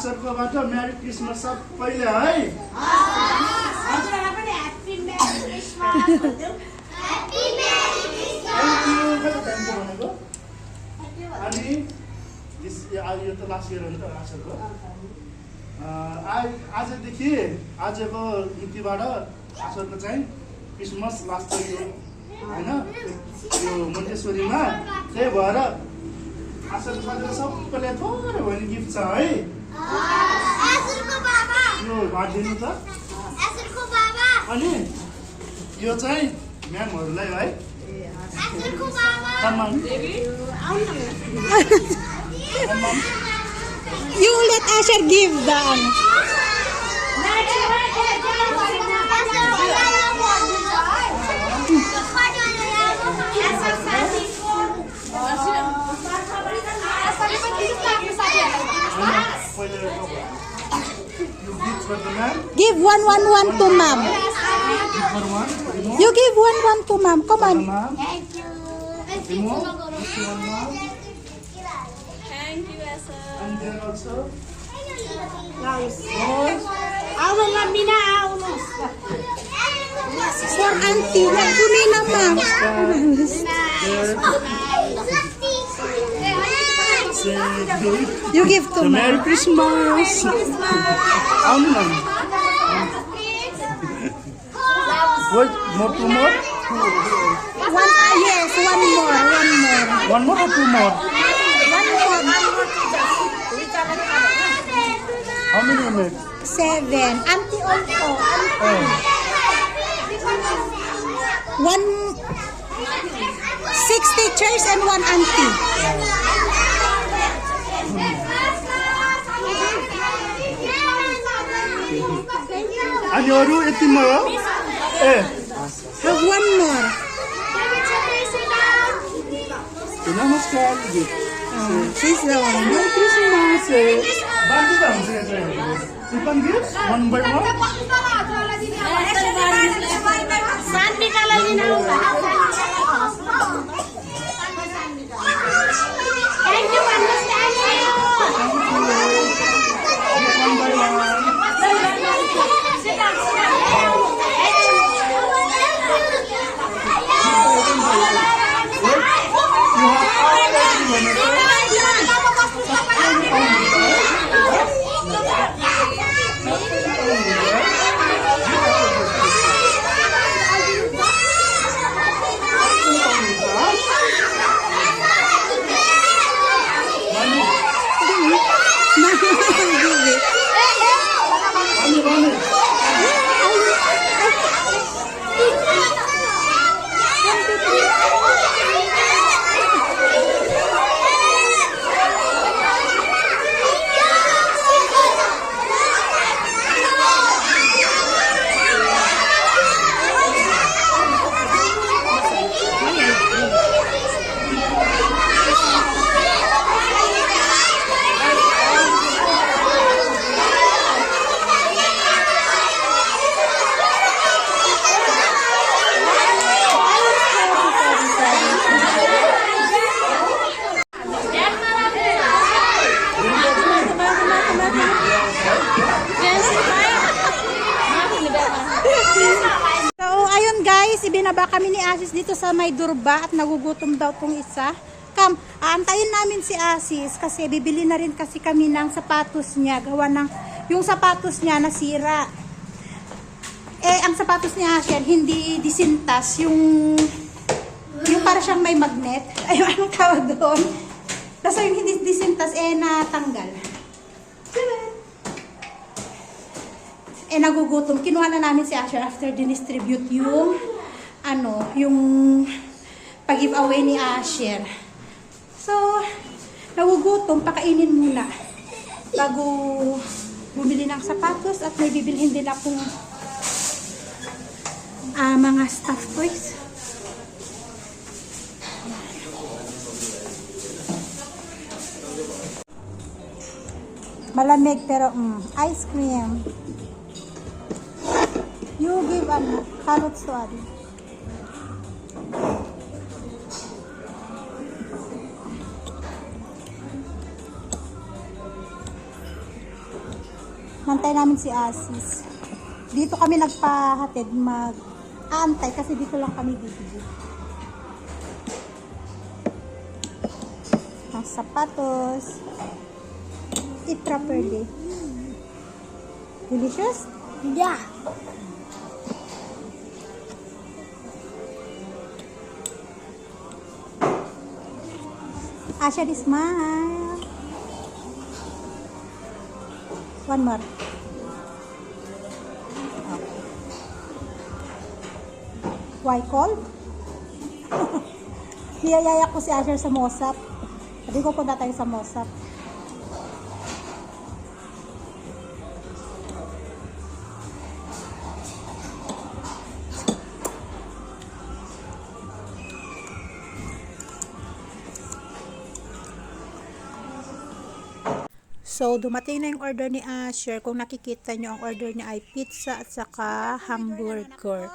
आसरकोबाट marry Christmas सबैले है। भनेको? अनि यो त लास्ट इयर हो नि त आसरको आजदेखि आजको नीतिबाट आसरको चाहिँ क्रिसमस लास्ट इयर होइन? यो मन्टेश्वरीमा त्यही भएर आसर सबैले थोरै भयो भने गिफ्ट छ है। यो त। अनि यो चाहिँ म्यामहरूलाई है। You let Asher give the Give one one one to mom. You give one one to mom. Come on. Thank you. Thank you, Asa. And then also. Nice. I will not be now. For auntie, na say You give to so me. Merry Christmas. Ano na? What? More, two more? One, uh, yes, one more, one more. One more or two more? One more. How many you? Seven. Auntie also. Oh. One six teachers and one auntie. یارو اتما Have one more. Tuna hoş geldin. Siz de var. Merry Christmas. Ben de ben one by one. Sen bir kalan. Thank you, understanding. One by one. Guys, ibinaba kami ni Asis dito sa may durba at nagugutom daw tong isa. Kam, aantayin namin si Asis kasi bibili na rin kasi kami ng sapatos niya. Gawa ng, yung sapatos niya nasira. Eh, ang sapatos ni Asher, hindi disintas. Yung, yung para siyang may magnet. Ayun, anong tawag doon? Tapos yung hindi disintas, eh, natanggal. Eh nagugutom. Kinuha na namin si Asher after dinistribute yung ano, yung pag-giveaway ni Asher. So, nagugutom, pakainin muna bago bumili ng sapatos at may bibilhin din akong ah, mga stuffed toys. Malamig pero mm, ice cream. You give ano, carrots to. Nantay namin si Asis. Dito kami nagpahatid mag aantay kasi dito lang kami bibili. Ang sapatos. Eat properly. Delicious? Yeah. Asha, this smile. One more. Okay. Why call? Niyayaya ko si Asher sa Mosap. Sabi ko punta tayo sa Mosap. So, dumating na yung order ni Asher. Kung nakikita nyo, ang order niya ay pizza at saka hamburger.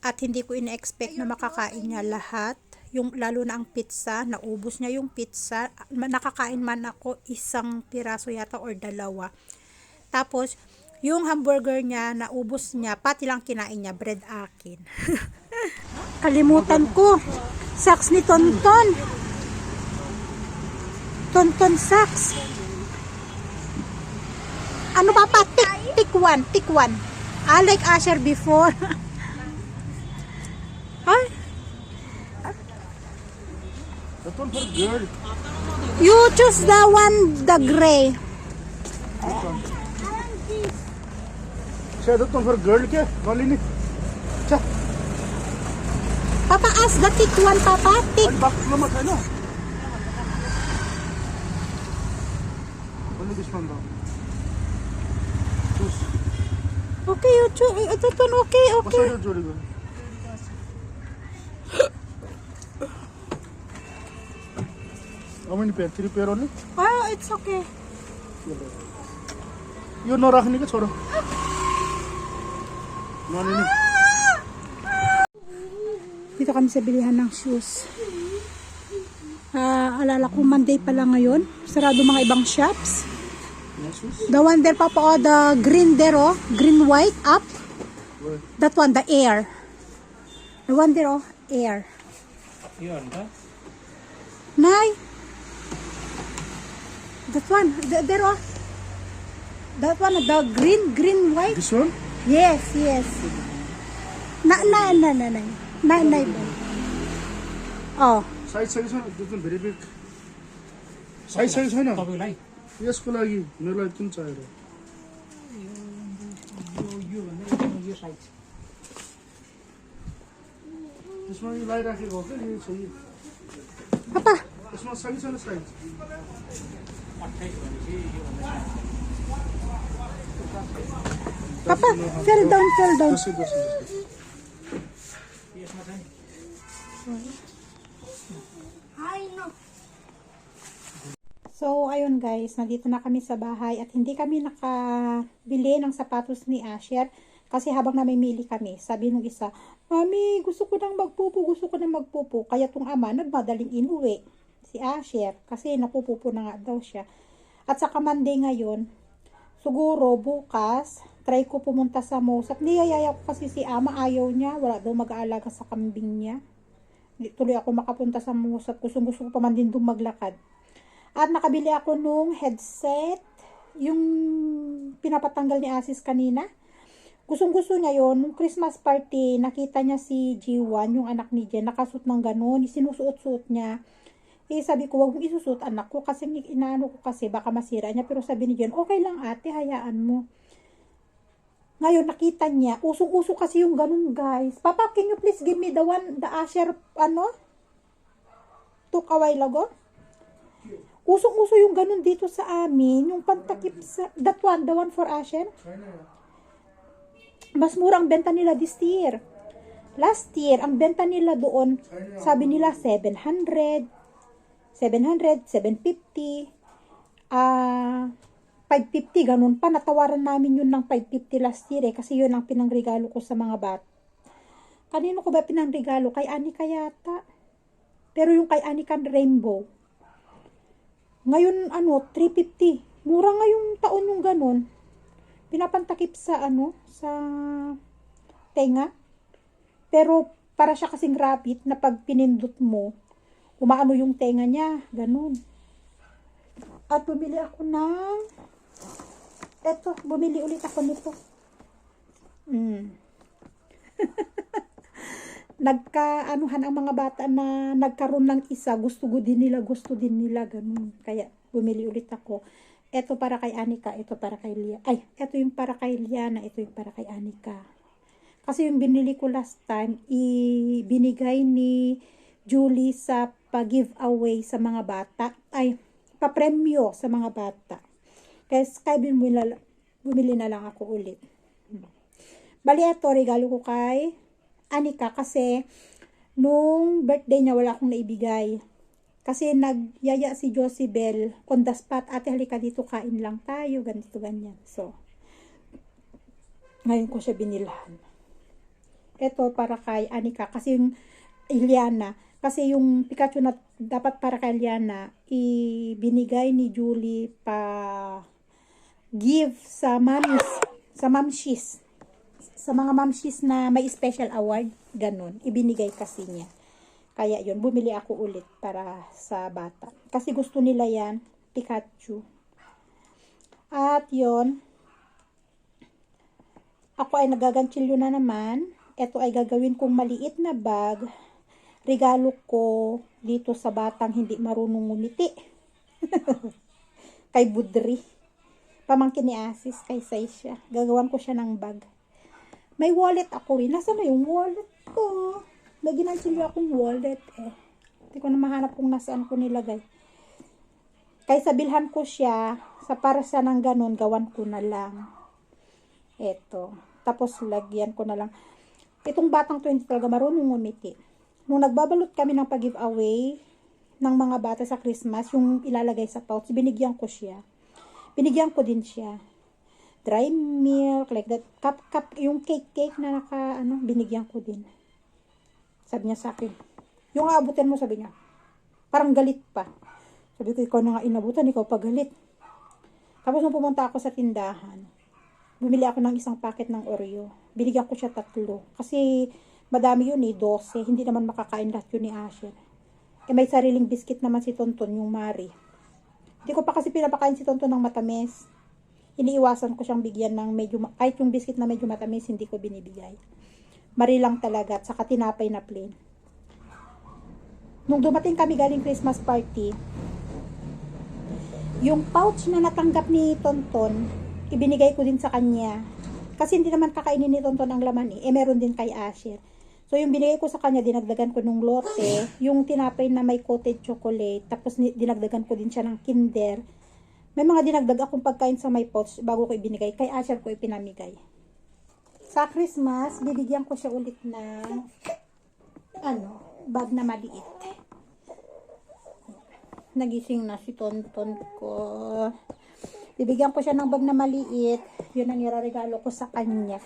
At hindi ko ina-expect na makakain niya lahat. Yung, lalo na ang pizza, naubos niya yung pizza. Nakakain man ako isang piraso yata or dalawa. Tapos, yung hamburger niya, naubos niya, pati lang kinain niya, bread akin. Kalimutan ko. Socks ni Tonton. Tonton socks. Ano pa pa? Tick, tick one, tick one. I like Asher before. Ay, That one for girl. you choose the one, the gray. Siya, that one for girl ke? Malini. Siya, Papa, ask the tick one, Papa. Tick. ay bakit naman tayo na? Only this one daw. Choose. Okay, you choose. Ito, ito, okay, What's okay. your jolly girl? How many pair? Three pair only? Oh, it's okay. यो नराख्ने क्या छोरो नलिने Dito kami sa bilihan ng shoes. Ah, alala ko Monday pa lang ngayon. Sarado mga ibang shops. The one there, Papa, oh, the green there, oh. Green, white, up. Where? That one, the air. The one there, oh, air. Yun, ha? Nay! That one, the, there, oh. That one, the green, green, white. This one? Yes, yes. Na, na, na, na, na. Na, na, na. Oh. Size, size, size, very big. Size, size, size, size, size, size, size, size, यसको लागि मेरो लागि कुन चाहियो? यसमा लगाइराखेको हो क्या? यो यसमा size So, ayun guys, nandito na kami sa bahay at hindi kami nakabili ng sapatos ni Asher kasi habang namimili kami, sabi nung isa, Mami, gusto ko nang magpupo, gusto ko nang magpupo. Kaya tong ama, nagmadaling inuwi si Asher kasi napupupo na nga daw siya. At sa Monday ngayon, siguro bukas, try ko pumunta sa Mosap. Niyayaya ko kasi si ama, ayaw niya, wala daw mag-aalaga sa kambing niya. Tuloy ako makapunta sa Mosap. Gusto gusto ko pa man din doon maglakad. At nakabili ako nung headset, yung pinapatanggal ni Asis kanina. Gustong gusto niya yon Nung Christmas party, nakita niya si G1, yung anak ni Jen, nakasuot ng ganun, sinusuot-suot niya. Eh, sabi ko, wag mong isusuot anak ko kasi inaano ko kasi baka masira niya. Pero sabi ni Jen, okay lang ate, hayaan mo. Ngayon, nakita niya, usong-uso kasi yung ganun, guys. Papa, can you please give me the one, the Asher, ano? Took a while ago? Usong-uso yung ganun dito sa amin, yung pantakip sa, that one, the one for Asher. Mas murang benta nila this year. Last year, ang benta nila doon, sabi nila 700, 700, 750, ah, 550, ganun pa. Natawaran namin yun ng 550 last year eh, kasi yun ang pinangregalo ko sa mga bat. Kanino ko ba pinangregalo? Kay Anika yata. Pero yung kay Anika Rainbow. Ngayon, ano, 350. Mura ngayong taon yung ganun. pinapantakip sa ano, sa tenga. Pero para siya kasing rabbit na pag pinindot mo, umaano yung tenga niya, ganun. At bumili ako ng eto, bumili ulit ako nito. Mm. Nagka-anuhan ang mga bata na nagkaroon ng isa, gusto ko din nila, gusto din nila, ganun. Kaya bumili ulit ako. Ito para kay Anika, ito para kay Lia. Ay, ito yung para kay Liana, ito yung para kay Anika. Kasi yung binili ko last time, i binigay ni Julie sa pag-giveaway sa mga bata. Ay, papremyo sa mga bata. Kaya kaya bumili, bumili na lang ako ulit. Bali, ito, regalo ko kay Anika kasi nung birthday niya wala akong naibigay. Kasi nagyaya si Josie Bell on the spot, ate halika dito kain lang tayo, ganito ganyan. So, ngayon ko siya binilhan. Ito para kay Anika kasi yung Iliana, kasi yung Pikachu na dapat para kay Iliana, ibinigay ni Julie pa give sa mamis, sa mamshis sa mga mamshis na may special award, ganun, ibinigay kasi niya. Kaya yun, bumili ako ulit para sa bata. Kasi gusto nila yan, Pikachu. At yun, ako ay nagaganchilyo na naman. Ito ay gagawin kong maliit na bag. Regalo ko dito sa batang hindi marunong ngumiti. kay Budri. Pamangkin ni Asis, kay Saisha. Gagawan ko siya ng bag. May wallet ako eh. Nasaan na yung wallet ko? May ginansilyo akong wallet eh. Hindi ko na mahanap kung nasaan ko nilagay. Kaya sabilhan ko siya, sa para sa ng ganun, gawan ko na lang. Eto. Tapos lagyan ko na lang. Itong batang to hindi talaga marunong ngumiti. Nung nagbabalot kami ng pag-giveaway ng mga bata sa Christmas, yung ilalagay sa pouch, binigyan ko siya. Binigyan ko din siya dry milk, like that. Cup, cup, yung cake, cake na naka, ano, binigyan ko din. Sabi niya sa akin, yung aabutin mo, sabi niya, parang galit pa. Sabi ko, ikaw na nga inabutan, ikaw pa galit. Tapos nung pumunta ako sa tindahan, bumili ako ng isang packet ng Oreo. Binigyan ko siya tatlo. Kasi madami yun eh, 12. Hindi naman makakain lahat yun ni Asher. Eh may sariling biscuit naman si Tonton, yung Mari. Hindi ko pa kasi pinapakain si Tonton ng matamis iniiwasan ko siyang bigyan ng medyo, kahit yung biscuit na medyo matamis, hindi ko binibigay. Mari lang talaga, at saka tinapay na plain. Nung dumating kami galing Christmas party, yung pouch na natanggap ni Tonton, ibinigay ko din sa kanya. Kasi hindi naman kakainin ni Tonton ang laman eh. Eh, meron din kay Asher. So, yung binigay ko sa kanya, dinagdagan ko nung lote, yung tinapay na may coated chocolate, tapos dinagdagan ko din siya ng kinder, may mga dinagdag akong pagkain sa my pouch bago ko ibinigay. Kay Asher ko ipinamigay. Sa Christmas, bibigyan ko siya ulit ng ano, bag na maliit. Nagising na si Tonton ko. Bibigyan ko siya ng bag na maliit. Yun ang iraregalo ko sa kanya.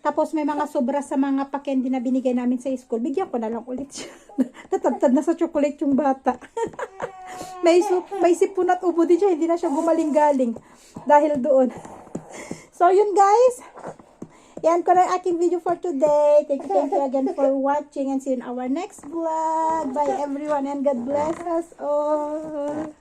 Tapos may mga sobra sa mga pakendi na binigay namin sa school. Bigyan ko na lang ulit siya. Natabtad na sa chocolate yung bata. may, may sipon at ubo din siya. Hindi na siya gumaling-galing. Dahil doon. So, yun guys. Yan ko na aking video for today. Thank you, thank you again for watching and see you in our next vlog. Bye everyone and God bless us all.